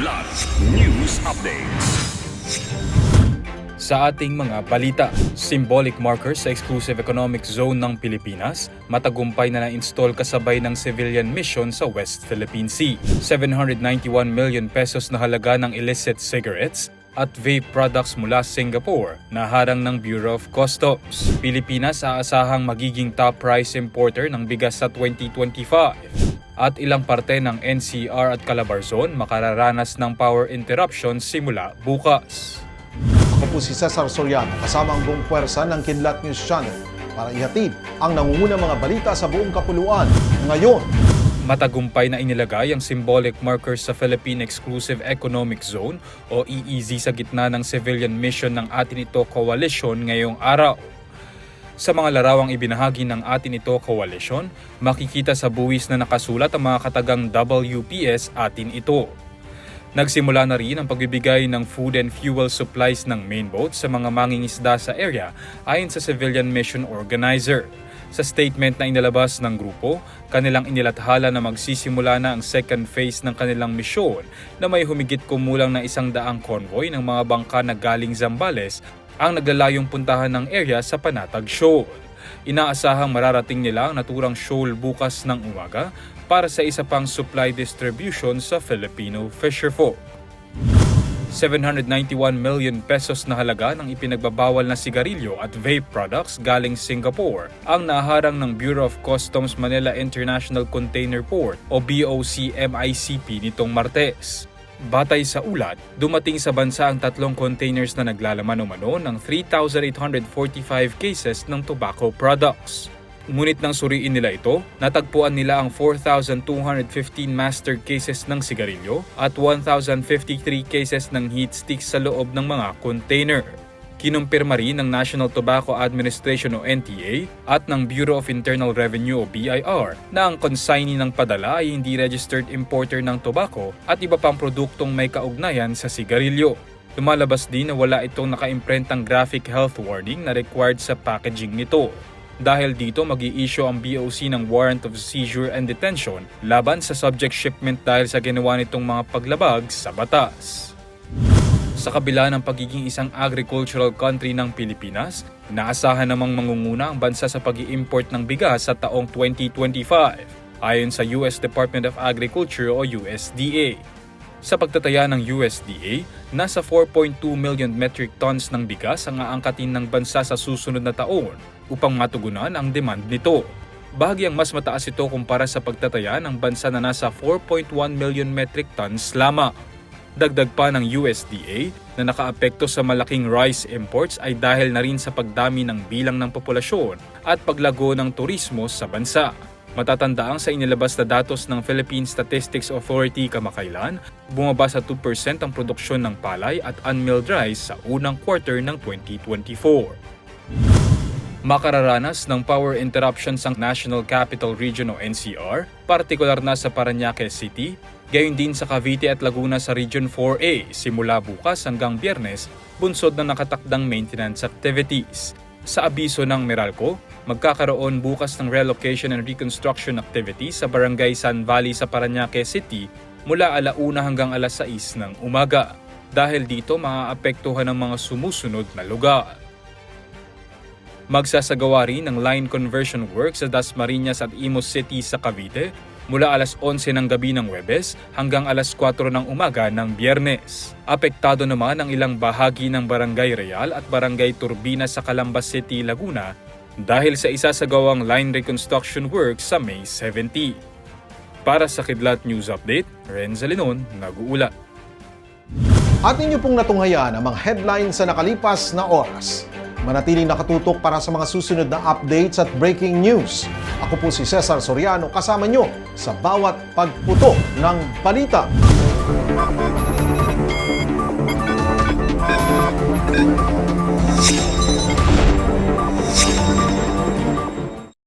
Kidlat News Updates. Sa ating mga balita, symbolic marker sa exclusive economic zone ng Pilipinas, matagumpay na na-install kasabay ng civilian mission sa West Philippine Sea. 791 million pesos na halaga ng illicit cigarettes at vape products mula Singapore na harang ng Bureau of Customs. Pilipinas aasahang magiging top price importer ng bigas sa 2025 at ilang parte ng NCR at Calabarzon makararanas ng power interruption simula bukas. Ako po si Cesar Soriano kasama ang buong puwersa ng Kidlat News Channel para ihatid ang nangungunang mga balita sa buong kapuluan ngayon. Matagumpay na inilagay ang symbolic markers sa Philippine Exclusive Economic Zone o EEZ sa gitna ng civilian mission ng atin ito coalition ngayong araw. Sa mga larawang ibinahagi ng atin ito coalition, makikita sa buwis na nakasulat ang mga katagang WPS atin ito. Nagsimula na rin ang pagbibigay ng food and fuel supplies ng main boat sa mga mangingisda sa area ayon sa civilian mission organizer. Sa statement na inilabas ng grupo, kanilang inilathala na magsisimula na ang second phase ng kanilang misyon na may humigit kumulang na isang daang convoy ng mga bangka na galing Zambales ang naglalayong puntahan ng area sa Panatag Shoal. Inaasahang mararating nila ang naturang shoal bukas ng umaga para sa isa pang supply distribution sa Filipino fisherfolk. 791 million pesos na halaga ng ipinagbabawal na sigarilyo at vape products galing Singapore ang naharang ng Bureau of Customs Manila International Container Port o BOC MICP nitong Martes. Batay sa ulat, dumating sa bansa ang tatlong containers na naglalaman umano ng 3,845 cases ng tobacco products. Ngunit nang suriin nila ito, natagpuan nila ang 4,215 master cases ng sigarilyo at 1,053 cases ng heat sticks sa loob ng mga container. Kinumpirma rin ng National Tobacco Administration o NTA at ng Bureau of Internal Revenue o BIR na ang consignee ng padala ay hindi registered importer ng tobacco at iba pang produktong may kaugnayan sa sigarilyo. Lumalabas din na wala itong nakaimprentang graphic health warning na required sa packaging nito. Dahil dito mag issue ang BOC ng warrant of seizure and detention laban sa subject shipment dahil sa ginawa nitong mga paglabag sa batas. Sa kabila ng pagiging isang agricultural country ng Pilipinas, inaasahan namang mangunguna ang bansa sa pag import ng bigas sa taong 2025 ayon sa US Department of Agriculture o USDA. Sa pagtataya ng USDA, nasa 4.2 million metric tons ng bigas ang aangkatin ng bansa sa susunod na taon upang matugunan ang demand nito. Bahagyang mas mataas ito kumpara sa pagtataya ng bansa na nasa 4.1 million metric tons lamang. Dagdag pa ng USDA na nakaapekto sa malaking rice imports ay dahil na rin sa pagdami ng bilang ng populasyon at paglago ng turismo sa bansa. Matatandaang sa inilabas na datos ng Philippine Statistics Authority kamakailan, bumaba sa 2% ang produksyon ng palay at unmilled rice sa unang quarter ng 2024 makararanas ng power interruptions ang National Capital Region o NCR, partikular na sa Paranaque City, gayon din sa Cavite at Laguna sa Region 4A simula bukas hanggang biyernes, bunsod ng nakatakdang maintenance activities. Sa abiso ng Meralco, magkakaroon bukas ng relocation and reconstruction activities sa Barangay San Valley sa Paranaque City mula alauna hanggang alas 6 ng umaga. Dahil dito maaapektuhan ng mga sumusunod na lugar. Magsasagawa rin ng line conversion work sa Dasmariñas at Imus City sa Cavite mula alas 11 ng gabi ng Webes hanggang alas 4 ng umaga ng Biyernes. Apektado naman ang ilang bahagi ng Barangay Real at Barangay Turbina sa Calambas City, Laguna dahil sa isasagawang line reconstruction work sa May 70. Para sa Kidlat News Update, Renza Linon, nag-uulat. At ninyo pong natunghayan ang mga headlines sa nakalipas na oras. Manatiling nakatutok para sa mga susunod na updates at breaking news. Ako po si Cesar Soriano kasama nyo sa bawat pagputo ng balita.